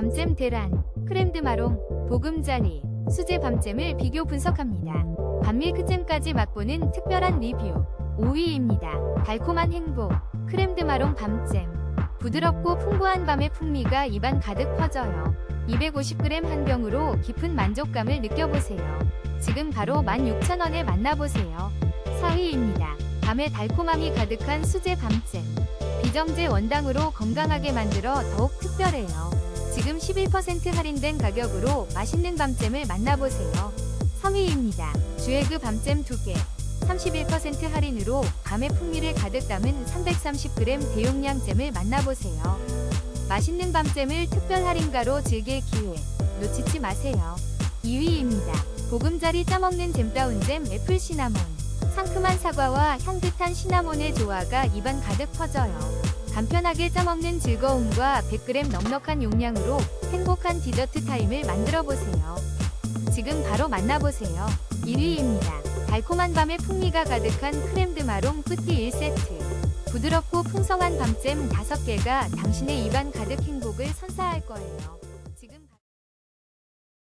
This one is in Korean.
밤잼 대란, 크렘드 마롱, 보금자리, 수제 밤잼을 비교 분석합니다. 밤밀크잼까지 맛보는 특별한 리뷰. 5위입니다. 달콤한 행복, 크렘드 마롱 밤잼. 부드럽고 풍부한 밤의 풍미가 입안 가득 퍼져요. 250g 한 병으로 깊은 만족감을 느껴보세요. 지금 바로 16,000원에 만나보세요. 4위입니다. 밤의 달콤함이 가득한 수제 밤잼. 비정제 원당으로 건강하게 만들어 더욱 특별해요. 지금 11% 할인된 가격으로 맛있는 밤잼을 만나보세요. 3위입니다. 주에그 밤잼 2개. 31% 할인으로 밤의 풍미를 가득 담은 330g 대용량 잼을 만나보세요. 맛있는 밤잼을 특별 할인가로 즐길 기회 놓치지 마세요. 2위입니다. 보금자리 짜먹는 잼다운 잼 애플 시나몬. 상큼한 사과와 향긋한 시나몬의 조화가 입안 가득 퍼져요. 간편하게 짜먹는 즐거움과 100g 넉넉한 용량으로 행복한 디저트 타임을 만들어 보세요. 지금 바로 만나보세요. 1위입니다. 달콤한 밤의 풍미가 가득한 크렘드 마롱 뿌띠 1세트. 부드럽고 풍성한 밤잼 5개가 당신의 입안 가득 행복을 선사할 거예요.